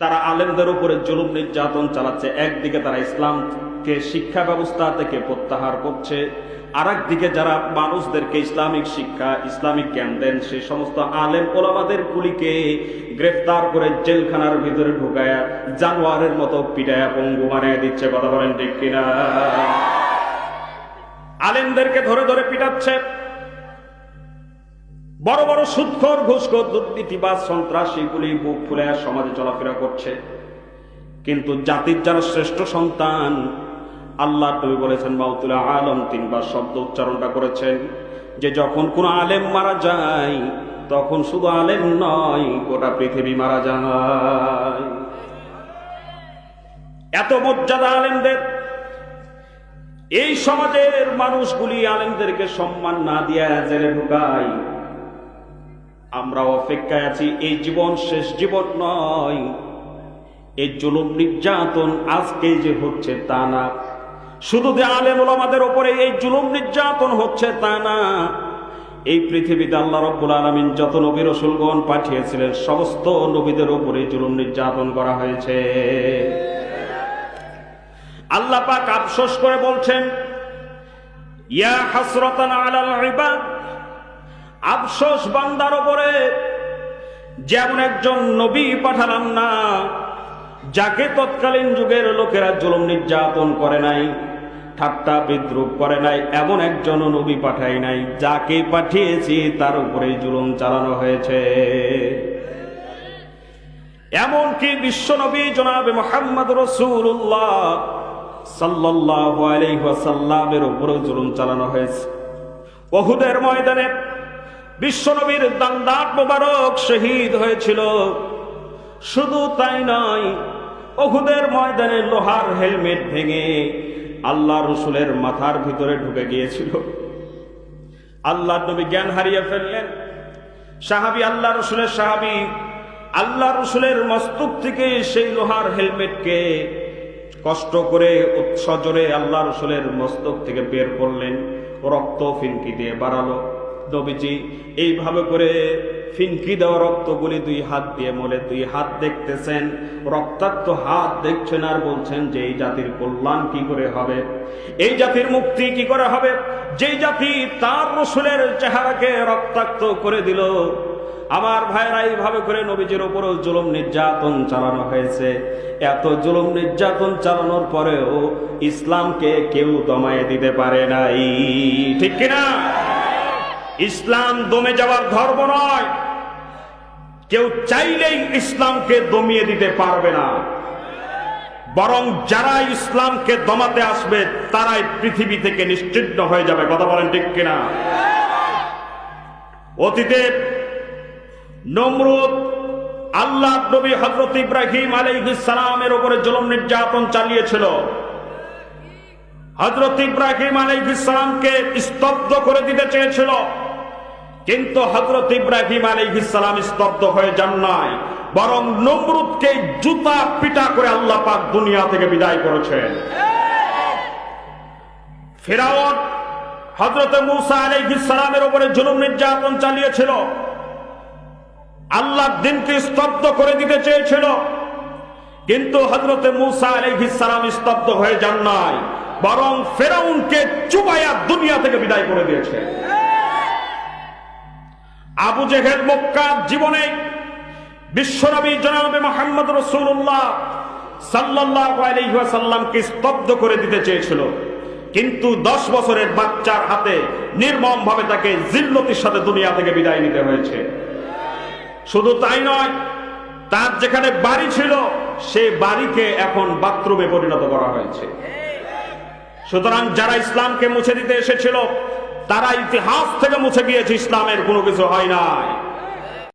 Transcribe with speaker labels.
Speaker 1: তারা আলেমদের উপরে জুলুম নির্যাতন চালাচ্ছে। একদিকে তারা ইসলামকে শিক্ষা ব্যবস্থা থেকে প্রত্যাহার করছে। আর দিকে যারা মানুষদেরকে ইসলামিক শিক্ষা, ইসলামিক জ্ঞান দেন সেই সমস্ত আলেম ওলামাদের গুলিকে গ্রেফতার করে জেলখানার ভিতরে ঢুকায়া জানোয়ারের মতো পিটায়া পঙ্গু বানিয়ে দিচ্ছে। কথা বলেন ঠিক কিনা? আলেমদেরকে ধরে ধরে পিটাচ্ছে। বড় বড় সুৎখর, ঘুষখোর, দুর্নীতিবাজ সন্ত্রাসীগুলি বুক ফুলে সমাজে চলাফেরা করছে। কিন্তু জাতির যারা শ্রেষ্ঠ সন্তান, আল্লাহ নবী বলেছেন, মাউতুল আলম তিনবার শব্দ উচ্চারণটা করেছেন যে যখন কোন আলেম মারা যায়, তখন শুধু আলেম নয়, গোটা পৃথিবী মারা যায়। এত মর্যাদা আলেমদের। এই সমাজের মানুষগুলি আলেমদেরকে সম্মান না দিয়া জেলে ঢুকায়। আমরা অপেক্ষায় আছি, এই জীবন শেষ জীবন নয়। এই জুলুম নির্যাতন আজকে যে হচ্ছে তা না। শুধু যে আলেম ওলামাদের ওপরে এই জুলুম নির্যাতন হচ্ছে তা না। এই পৃথিবীতে আল্লাহ রব্বুল আলমিন যত নবী রসুলগণ পাঠিয়েছিলেন, সমস্ত নবীদের ওপরে জুলুম নির্যাতন করা হয়েছে। আল্লাহ পাক আফসোস করে বলছেন, ইয়া হাসরাতান আলাল ইবাদ আফসোস বান্দার ওপরে যেমন একজন নবী পাঠালাম না, যাকে তৎকালীন যুগের লোকেরা জুলুম নির্যাতন করে নাই, ঠাট্টা বিদ্রুপ করে নাই, এমন একজন নবী পাঠাই নাই, যাকে পাঠিয়েছি তার উপরে জুলুম চালানো হয়েছে। এমনকি বিশ্বনবী জনাবে মোহাম্মদ রসুল্লাহ সাল্লাল্লাহু আলাইহি ওয়াসাল্লামের উপরে জুলুম চালানো হয়েছে। বহুদের ময়দানে বিশ্বনবীর দান্দাত মোবারক শহীদ হয়েছিল। শুধু তাই নয়, অহুদের ময়দানে লোহার হেলমেট ভেঙে আল্লাহ রসুলের মাথার ভিতরে ঢুকে গিয়েছিল। আল্লাহ নবী জ্ঞান হারিয়ে ফেললেন। সাহাবি আল্লাহ রসুলের সাহাবি আল্লাহ রসুলের মস্তক থেকে সেই লোহার হেলমেটকে কষ্ট করে সজরে আল্লাহ রসুলের মস্তক থেকে বের করলেন রক্ত ফিনকি দিয়ে বাড়ালো। নবীজি এইভাবে করে ফিনকি দেওয়া রক্তগুলি দুই হাত দিয়ে মলে দুই হাত দেখতেছেন। রক্তাক্ত হাত দেখছেন আর বলছেন যে এই জাতির কল্যাণ কি করে হবে? এই জাতির মুক্তি কি করে হবে? যেই জাতি তার রসুলের চেহারাকে রক্তাক্ত করে দিল। আমার ভাইরা এইভাবে করে নবীজির উপরও জুলুম নির্যাতন চালানো হয়েছে। এত জুলুম নির্যাতন চালানোর পরেও ইসলামকে কেউ দমায়ে দিতে পারে নাই। ঠিক কিনা? ইসলাম দমে যাওয়ার ধর্ম নয়। কেউ চাইলেই ইসলামকে দমিয়ে দিতে পারবে না। বরং যারা ইসলামকে দমাতে আসবে, তারাই পৃথিবী থেকে নিশ্চিন্ন হয়ে যাবে। কথা বলেন ঠিক কিনা? অতীতে নমরুদ আল্লাহ নবী হজরত ইব্রাহিম সালামের উপরে জুলুম নির্যাতন চালিয়েছিল। হজরত ইব্রাহিম সালামকে স্তব্ধ করে দিতে চেয়েছিল। কিন্তু হজরত ইব্রাহিম সালাম স্তব্ধ হয়ে যান নাই, বরং নমরুদকে জুতা পিটা করে আল্লাহ পাক দুনিয়া থেকে বিদায় করেছেন। ফেরাওয়ান হজরত মুসা সালামের উপরে জুলুম নির্যাতন চালিয়েছিল। আল্লাহ দিনকে স্তব্ধ করে দিতে চেয়েছিল, কিন্তু হজরত মুসা আলহিসাম স্তব্ধ হয়ে যান নাই, বরং ফেরাউনকে চুবাইয়া দুনিয়া থেকে বিদায় করে দিয়েছে। আবু জেহেল মক্কার জীবনে বিশ্বনবী জনাবে মোহাম্মদ রসুল্লাহ সাল্লাহ স্তব্ধ করে দিতে চেয়েছিল। কিন্তু দশ বছরের বাচ্চার হাতে নির্মম ভাবে তাকে জিল্লতির সাথে দুনিয়া থেকে বিদায় নিতে হয়েছে। শুধু তাই নয়, তার যেখানে বাড়ি ছিল, সে বাড়িকে এখন বাথরুমে পরিণত করা হয়েছে। সুতরাং যারা ইসলামকে মুছে দিতে এসেছিল তারা ইতিহাস থেকে মুছে গিয়েছে ইসলামের কোনো কিছু হয় নাই।